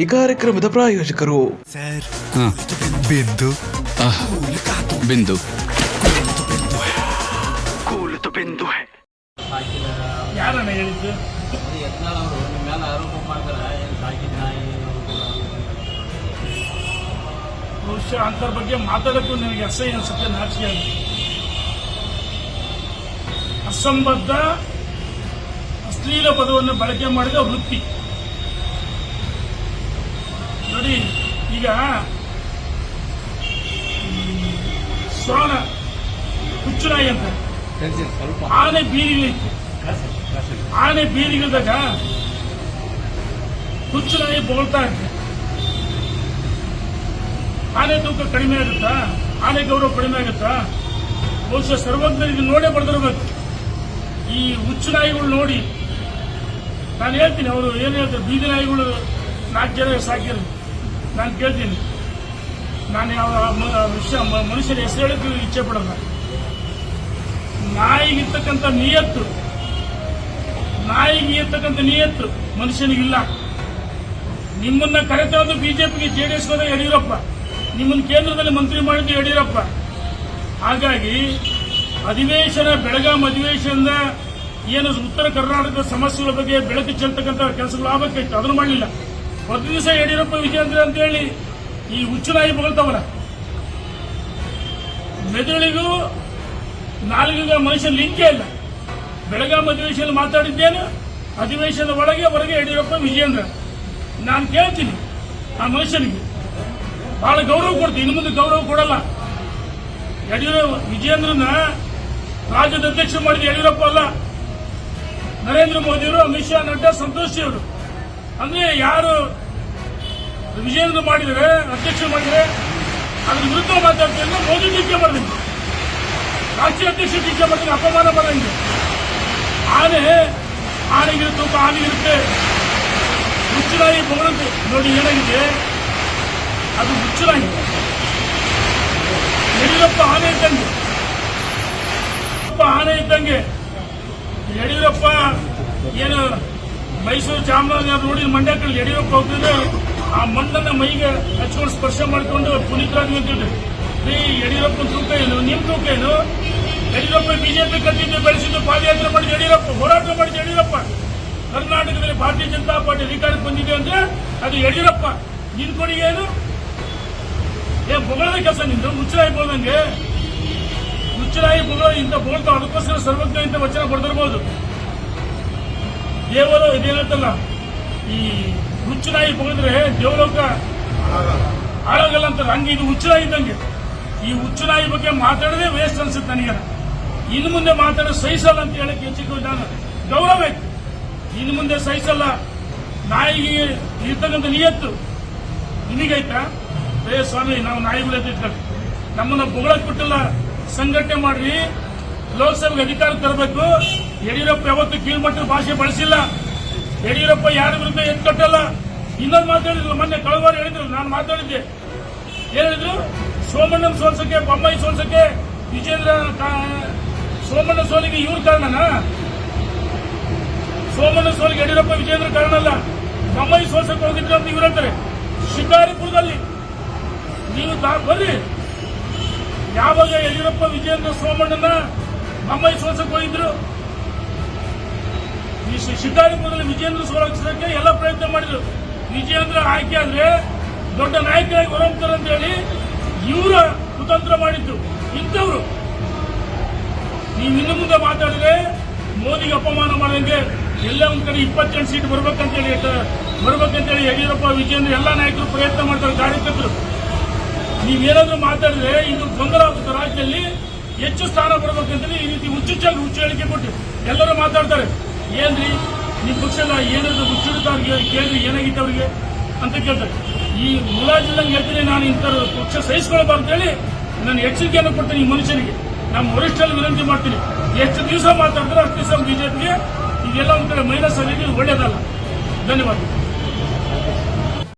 ಈ ಕಾರ್ಯಕ್ರಮದ ಪ್ರಾಯೋಜಕರು. ಬಿಂದು ಬಿಂದು. ಯಾರನ್ನ ಹೇಳಿದ್ದು ನಿಮ್ಮ ಮೇಲೆ ಆರೋಪ ಮಾಡ್ತಾರೆ ಏನು ಸಾಕಿದ ನಾಯಿ ಬಹುಶಃ ಅಂತರ ಬಗ್ಗೆ ಮಾತಾಡಕ್ಕೂ ನನಗೆ ಅಸಹ್ಯ ಅನ್ಸುತ್ತೆ ನಾಚಿಕೆ ಅಂತ ಅಸಂಬದ್ಧ ಅಶ್ಲೀಲ ಪದವನ್ನು ಬಳಕೆ ಮಾಡಿದ ವೃತ್ತಿ. ನೋಡಿ ಈಗ ಸೋಣ ಹುಚ್ಚುರಾಯಿ ಹುಚ್ಚುನಾಯಿ ಅಂತ. ಆನೆ ಬೀದಿಗಳಿತ್ತು ಆನೆ ಬೀದಿಗಿಲ್ದಾಗ ಹುಚ್ಚುನಾಯಿ ಬೋಳ್ತಾ ಇರ್ತದೆ ಆನೆ ತೂಕ ಕಡಿಮೆ ಆಗುತ್ತಾ? ಆನೆ ಗೌರವ ಕಡಿಮೆ ಆಗುತ್ತಾ? ಬಹುಶಃ ಸರ್ವಜ್ಞರಿಗೆ ನೋಡೇ ಬರೆದಿರ್ಬೇಕು. ಈ ಹುಚ್ಚು ನಾಯಿಗಳು ನೋಡಿ ನಾನು ಹೇಳ್ತೀನಿ ಅವರು ಏನು ಹೇಳ್ತಾರೆ ಬೀದಿ ನಾಯಿಗಳು ನಾಲ್ಕು ಜನ ಸಾಕಿದ್ರು. ನಾನು ಕೇಳ್ತೀನಿ. ನಾನು ಯಾವ ವಿಷಯ ಮನುಷ್ಯರ ಹೆಸರು ಹೇಳಕ್ಕೆ ಇಚ್ಛೆ ಪಡಲ್ಲ. ನಾಯಿಗಿರ್ತಕ್ಕಂಥ ನಿಯತ್ತು. ನಾಯಿಗೆ ಇರ್ತಕ್ಕಂಥ ನಿಯತ್ತು ಮನುಷ್ಯನಿಗಿಲ್ಲ. ನಿಮ್ಮನ್ನ ಕರೆತಂದು ಬಿಜೆಪಿಗೆ ಜೆಡಿಎಸ್ ಹೋದ ಯಡಿಯೂರಪ್ಪ. ನಿಮ್ಮನ್ನ ಕೇಂದ್ರದಲ್ಲಿ ಮಂತ್ರಿ ಮಾಡಿದ್ದು ಯಡಿಯೂರಪ್ಪ. ಹಾಗಾಗಿ ಅಧಿವೇಶನ, ಬೆಳಗಾಂ ಅಧಿವೇಶನದ ಏನು ಉತ್ತರ ಕರ್ನಾಟಕದ ಸಮಸ್ಯೆಗಳ ಬಗ್ಗೆ ಬೆಳಕು ಚೆಲ್ತಕ್ಕಂಥ ಕೆಲಸಗಳು ಆಗಬೇಕಾಯ್ತು. ಅದನ್ನು ಮಾಡಲಿಲ್ಲ. ಒಂದು ದಿವಸ ಯಡಿಯೂರಪ್ಪ ಅಂತ ಹೇಳಿ ಈ ಹುಚ್ಚು ನಾಯಿ ಬಗಳ್ತವರ. ಮೆದುಳಿಗೂ ನಾಲ್ಗಿಗೂ ಮನುಷ್ಯ ಲಿಂಕೇ ಇಲ್ಲ. ಬೆಳಗಾಂ ಅಧಿವೇಶನ ಮಾತಾಡಿದ್ದೇನು, ಅಧಿವೇಶನದ ಒಳಗೆ, ಹೊರಗೆ ಯಡಿಯೂರಪ್ಪ ವಿಜಯೇಂದ್ರ ನಾನು ಕೇಳ್ತೀನಿ ಆ ಮನುಷ್ಯನಿಗೆ. ಬಹಳ ಗೌರವ ಕೊಡ್ತೀನಿ, ಇನ್ನು ಮುಂದೆ ಗೌರವ ಕೊಡಲ್ಲ. ಯಡಿಯೂರಪ್ಪ ವಿಜೇಂದ್ರನ ರಾಜ್ಯದ ಅಧ್ಯಕ್ಷ ಮಾಡಿದ ಯಡಿಯೂರಪ್ಪ ಅಲ್ಲ. ನರೇಂದ್ರ ಮೋದಿಯವರು, ಅಮಿತ್ ಶಾ, ನಡ್ಡಾ, ಸಂತೋಷ್ ಅವರು. ಅಂದ್ರೆ ಯಾರು ವಿಜೇಂದ್ರ ಮಾಡಿದರೆ ಅಧ್ಯಕ್ಷ ಮಾಡಿದರೆ ಅದ್ರ ವಿರುದ್ಧ ಮಾತಾಡ್ತೀನಿ ಮೋದಿ ಟೀಕೆ ಮಾಡಿದ್ರು ರಾಜ್ಯ ಅಧ್ಯಕ್ಷ ಟೀಕೆ ಮಾಡ್ತೀನಿ ಅಪಮಾನ ಮಾಡಂಗೆ. ಆನೆ ಆನೆಗಿರುತ್ತೆ ತೂಕ ಆನೆಗಿರುತ್ತೆ ಮುಚ್ಚಲಾಗಿ ಬಗಲಂತೆ ನೋಡಿ, ಏನಾಗಿದೆ? ಅದು ಹುಚ್ಚುನಾಯಿ ಯಡಿಯೂರಪ್ಪ ಆನೆ ಇದ್ದಂಗೆ. ಆನೆ ಇದ್ದಂಗೆ. ಯಡಿಯೂರಪ್ಪ ಏನು ಮೈಸೂರು ಚಾಮರಾಜನಗರ ಮಂಡ್ಯ ಕಡೆ ಯಡಿಯೂರಪ್ಪ ಹೋಗ್ತಿದ್ರೆ ಆ ಮಣ್ಣನ್ನ ಮೈಗೆ ಹಚ್ಕೊಂಡು ಸ್ಪರ್ಶ ಮಾಡಿಕೊಂಡು ಪುನೀತರಾಗಿ ಅಂತಿದ್ರು ರೀ ಯಡಿಯೂರಪ್ಪ ತೂಕ ಏನು? ನಿಮ್ ತೂಕ ಏನು? ಯಡಿಯೂರಪ್ಪ ಬಿಜೆಪಿ ಕಟ್ಟಿದ್ದು ಬೆಳೆಸಿದ್ದು ಪಾದಯಾತ್ರೆ ಮಾಡಿದ ಯಡಿಯೂರಪ್ಪ, ಹೋರಾಟ ಮಾಡಿದ ಯಡಿಯೂರಪ್ಪ. ಕರ್ನಾಟಕದಲ್ಲಿ ಭಾರತೀಯ ಜನತಾ ಪಾರ್ಟಿ ಅಧಿಕಾರಕ್ಕೆ ಬಂದಿದೆ ಅಂದ್ರೆ ಅದು ಯಡಿಯೂರಪ್ಪ. ನಿನ್ ಕೊಡುಗೆ ಏನು? ಏ, ಬೊಗಳದ ಕೆಲಸ ನಿಂದು? ಮುಚ್ಚರಾಯಿ ಬೋದಂಗೆ? ಮುಚ್ಚರಾಯಿ ಬೊಗಳ ಇಂತ ಬೋಳ್ತಾವ ಅದಕ್ಕೋಸ್ಕರ ಸರ್ವಜ್ಞ ಇಂತ ವಚನ ಬರೆದಿರ್ಬೋದು. ದೇವರು ಇದೇನಂತಲ್ಲ? ಈ ಹುಚ್ಚುನಾಯಿ ಬಗೆದ್ರೆ ದೇವಲೋಕ? ಹಾಳಾಗಲ್ಲ ಅಂತಾರೆ ಹಂಗೆ ಇದು ಹುಚ್ಚುನಾಯಿ ಇದ್ದಂಗೆ. ಈ ಹುಚ್ಚುನಾಯಿ ಬಗ್ಗೆ ಮಾತಾಡೋದೇ ವೇಸ್ಟ್ ಅನ್ಸುತ್ತೆ ನನಗೆ. ಇನ್ನು ಮುಂದೆ ಮಾತಾಡೋ ಸಹಿಸಲ್ಲ ಅಂತ ಹೇಳಕ್ಕೆ ಹೆಚ್ಚಿಗೆ ನಾನು ಗೌರವ ಇತ್ತು ಇನ್ನು ಮುಂದೆ ಸಹಿಸಲ್ಲ ನಾಯಿಗೆ ಇರ್ತಕ್ಕಂಥ ನಿಯತ್ತು. ನಿಮಗೈತಾ ಅಯ್ಯ ಸ್ವಾಮಿ, ನಾವು ನಾಯಿಗಳು ಎತ್ತಿಟ್ಕೊಂಡು ನಮ್ಮನ್ನ ಬೊಗಳಕ್ ಬಿಟ್ಟಿಲ್ಲ. ಸಂಘಟನೆ ಮಾಡ್ರಿ. ಲೋಕಸಭೆಗೆ ಅಧಿಕಾರ ತರಬೇಕು. ಯಡಿಯೂರಪ್ಪ ಯಾವತ್ತು ಕೀಳ್ಮಟ್ಟದ ಭಾಷೆ ಬಳಸಿಲ್ಲ. ಯಡಿಯೂರಪ್ಪ ಯಾರ ವಿರುದ್ಧ ಎತ್ಕಟ್ಟಲ್ಲ ಇನ್ನೊಂದು ಮಾತಾಡಿದ್ರು ಮೊನ್ನೆ ಕಳವಾರ ಹೇಳಿದ್ರು, ನಾನು ಮಾತಾಡಿದ್ದೆ. ಹೇಳಿದ್ರು? ಸೋಮಣ್ಣನ ಸೋಲ್ಸಕ್ಕೆ, ಬೊಮ್ಮಾಯಿ ಸೋಲ್ಸಕ್ಕೆ ವಿಜೇಂದ್ರ ಸೋಮಣ್ಣ ಸೋಲಿಗೆ ಇವ್ರ ಕಾರಣನಾ? ಸೋಮಣ್ಣ ಸೋಲಿಗೆ ಯಡಿಯೂರಪ್ಪ ವಿಜೇಂದ್ರ ಕಾರಣ ಅಲ್ಲ ಬೊಮ್ಮಾಯಿ ಸೋಲ್ಸಕ್ಕೆ ಹೋಗಿದ್ರು ಅಂತ ಇವ್ರು ಅಂತಾರೆ ಶಿಕಾರಿಪುರದಲ್ಲಿ ನೀವು ಬರ್ರಿ. ಯಾವಾಗ ಯಡಿಯೂರಪ್ಪ ವಿಜೇಂದ್ರ ಸೋಮಣ್ಣನ ಬೊಮ್ಮಾಯಿ ಸೋಲ್ಸಕ್ಕೆ ಹೋಗಿದ್ರು? ಈ ಶಿಕಾರಿಪುರದಲ್ಲಿ ವಿಜೇಂದ್ರ ಸೋಲಿಸೋಕೆ ಎಲ್ಲ ಪ್ರಯತ್ನ ಮಾಡಿದ್ರು. ವಿಜೇಂದ್ರ ಆಯ್ಕೆ ಆದ್ರೆ ದೊಡ್ಡ ನಾಯಕರಾಗಿ ಹೊರಹೋಗ್ತಾರೆ ಅಂತ ಹೇಳಿ ಇವರ ಕುತಂತ್ರ ಮಾಡಿದ್ರು. ಇಂಥವ್ರು. ನೀವು ಇನ್ನು ಮುಂದೆ ಮಾತಾಡಿದ್ರೆ ಮೋದಿಗೆ ಅಪಮಾನ ಮಾಡಂಗೆ ಎಲ್ಲ ಒಂದ್ ಕಡೆ ಇಪ್ಪತ್ತೆಂಟು ಸೀಟ್ ಬರ್ಬೇಕಂತೇಳಿ ಬರ್ಬೇಕಂತೇಳಿ ಯಡಿಯೂರಪ್ಪ ವಿಜೇಂದ್ರ ಎಲ್ಲ ನಾಯಕರು ಪ್ರಯತ್ನ ಮಾಡ್ತಾರೆ ಕಾರ್ಯಕರ್ತರು ನೀವೇನಾದ್ರೂ ಮಾತಾಡಿದ್ರೆ ಇದು ತೊಂದರೆ ಆಗುತ್ತೆ ರಾಜ್ಯದಲ್ಲಿ. ಹೆಚ್ಚು ಸ್ಥಾನ ಬರ್ಬೇಕಂತೇಳಿ ಈ ರೀತಿ ಹುಚ್ಚುಚ್ಚಾಗಿ ಹುಚ್ಚು ಹೇಳಿಕೆ ಕೊಟ್ಟು ಎಲ್ಲರೂ ಮಾತಾಡ್ತಾರೆ. ಏನ್ರಿ? ನಿಮ್ ಪಕ್ಷದ ಏನಾದ್ರು ಅವ್ರಿಗೆ ಕೇಳ್ರಿ ಏನಾಗಿತ್ತು ಅವ್ರಿಗೆ ಅಂತ ಕೇಳ್ತಾರೆ. ಈ ಮುಲಾಜಿಲ್ಲಂಗೆ ಹೇಳ್ತೀನಿ ನಾನು ಇಂಥ ಪಕ್ಷ ಸಹಿಸ್ಕೊಳ್ಬಾರ್ದು ಹೇಳಿ ನಾನು ಎಚ್ಚರಿಕೆಯನ್ನು ಕೊಡ್ತೀನಿ ಈ ಮನುಷ್ಯನಿಗೆ. ನಮ್ಮ ವರಿಷ್ಠರಲ್ಲಿ ವಿನಂತಿ ಮಾಡ್ತೀನಿ. ಎಷ್ಟು ದಿವಸ ಮಾತಾಡಿದ್ರೆ ಅಷ್ಟು ದಿವಸ ಬಿಜೆಪಿಗೆ ಇದೆಲ್ಲ ಒಂದು ಕಡೆ ಮೈನಸ್ ಆಗಿ ಒಳ್ಳೆಯದಲ್ಲ ಧನ್ಯವಾದ.